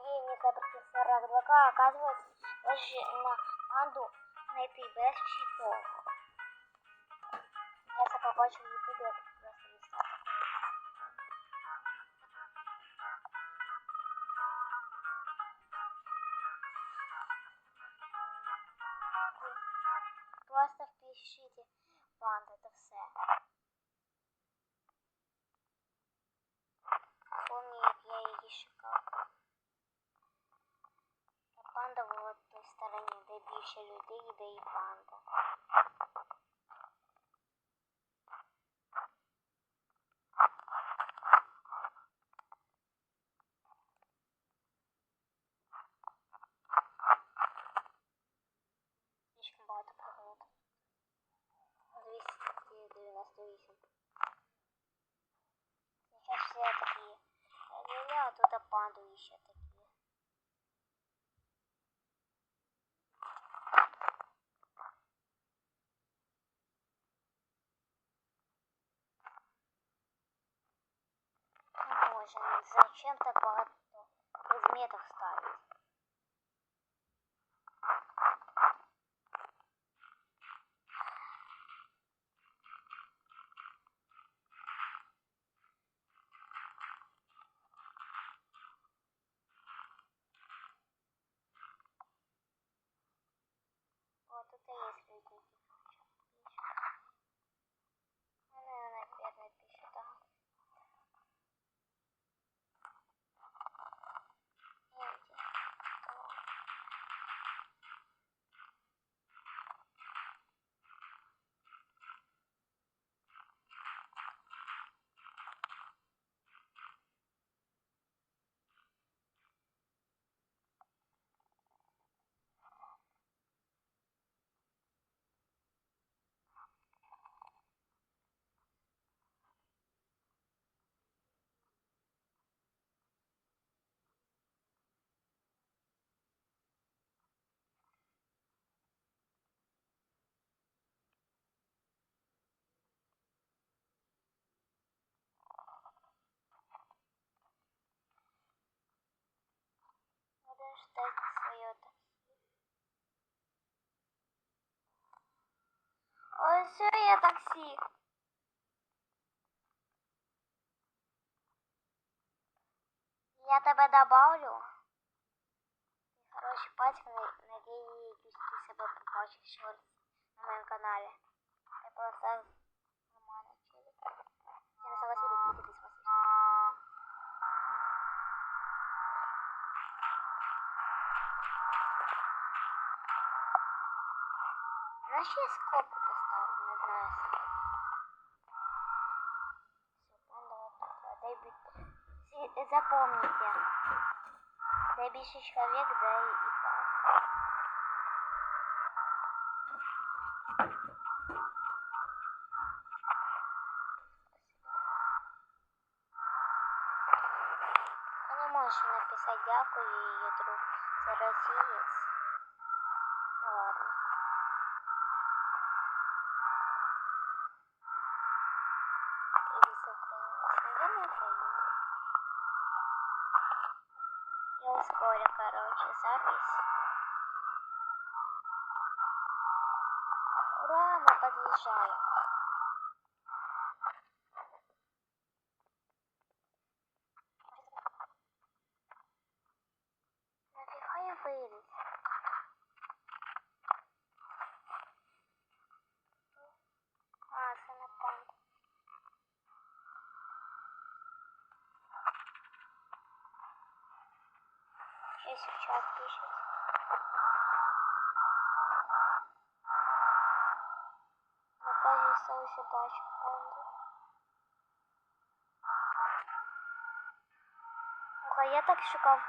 охуєнні записи 42, оказується, лише на панду знайти без щитов. Я це побачив в ютубі, я тут просто листав. Просто впишите панда, это все. стороні, де більше людей, де і панда. Слишком багато пригод. 298. Сейчас все такие. Ля-ля, а тут панду еще такие. Зачем так багато предметов ставить? свое такси. Ой, все, я такси. Я тебе добавлю. Ти хороший батько, на- надіюсь, ти себе побачиш шорт на моєму каналі. Я просто На ще скобку поставлю, не знаю. Все, панда вот такая. Дай би- Си- Запомните. Дай більше человек, дай и панда. Ты не можешь написать дякую ее друг за розієць. Я ускорю, короче, запись. Ура, мы подъезжаем. Нафига я вылез? А, це на панду Ще сейчас пишет. Наконец-то уже бачу панду. Слухай, я так шукав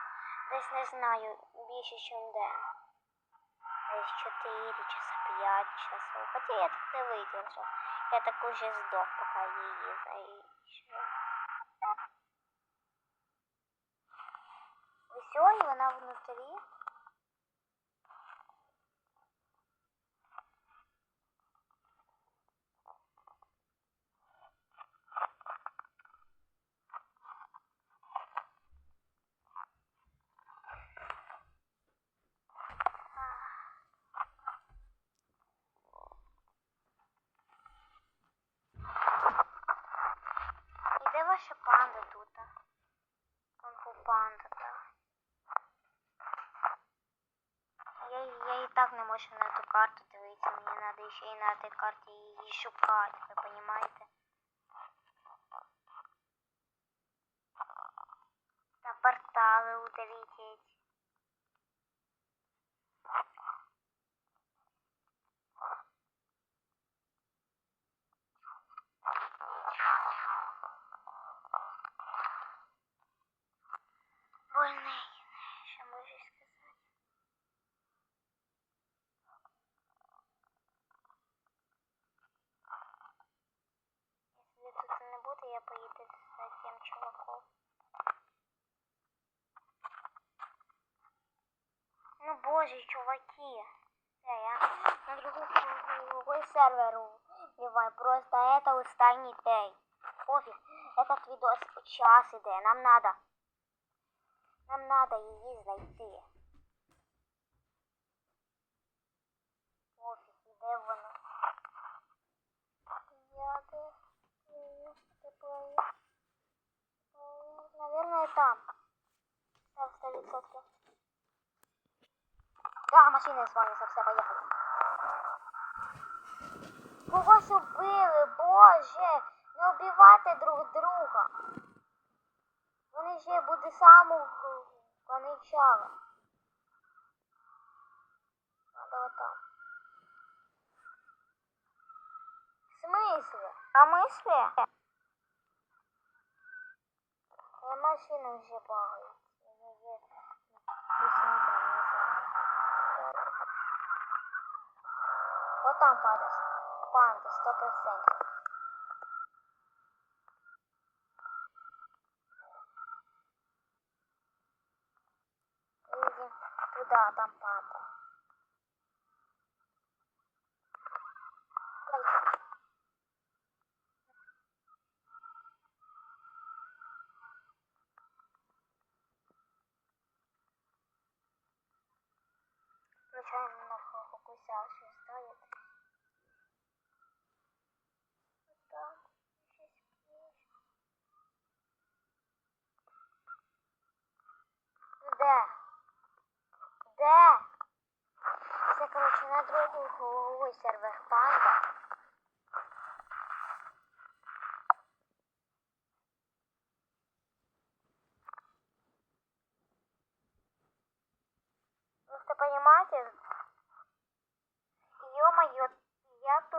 десь не знаю, більше, ніж де. Десь 4 часа 5 часов. Хоча я так не видержав. Я так уже здох, поки її знайшов. все, и вона внутрі. ваша панда тут? Он панда. так не можу на ту карту дивитися, мені треба ще й на тій карті її шукати, ви розумієте? На портали улететь. я поїду за тем чуваком. Ну боже, чуваки. Да, я на другой, другой сервер вливаю. Просто это останній день. Пофиг. Этот видос час іде. Нам надо. Нам надо її знайти. Пофиг, іде воно. Там. Там 100%. Да, машина звонится, все, поехали. Когось убили, боже! Не убивайте друг друга. Вони ще буде з самого начала. Надо вот там. В смысле? А мысли? Nasıl enerji não Enerji kesinlikle enerji. Vou tampar quando estou presente. Tudo tampada. Случайно на фокуся что стоит. Вот там. Щось есть. Де? Де? Це, коротше, на другий сервер панда. Просто понимаете, ё-моё,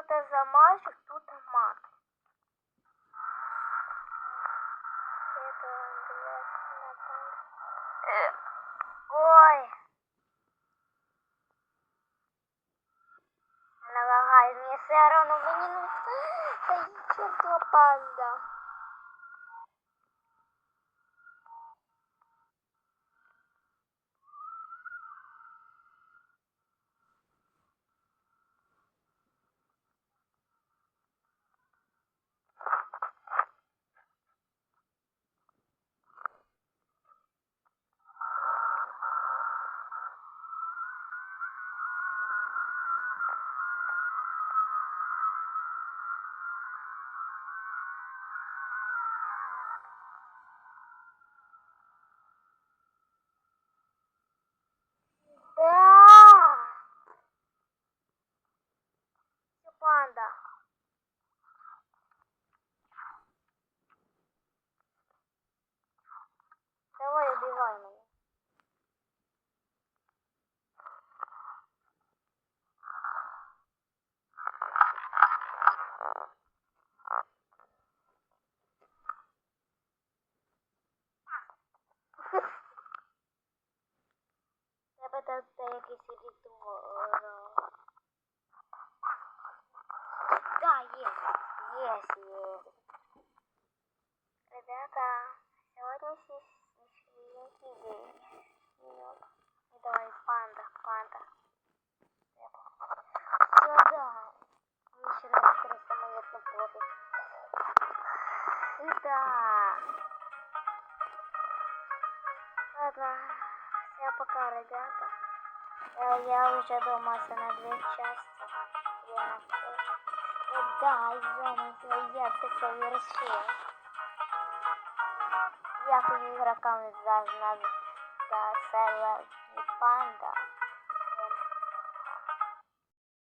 я тут замажу, тут мат. Это, блядь, Э, Ой. Она лагает, мне все равно, мне не нужно. Да чертова панда. Тебе тут якийсь ритуал. Да, есть. Есть, есть. Ребята, сегодня свеженький день. Минут. И давай, панда, панда. И да. Ладно. Всем пока, ребята. Э, Я уже думался на две части. Я Да, извините, я все совершил. Дякую ігрокам за, за, за сервер Панда.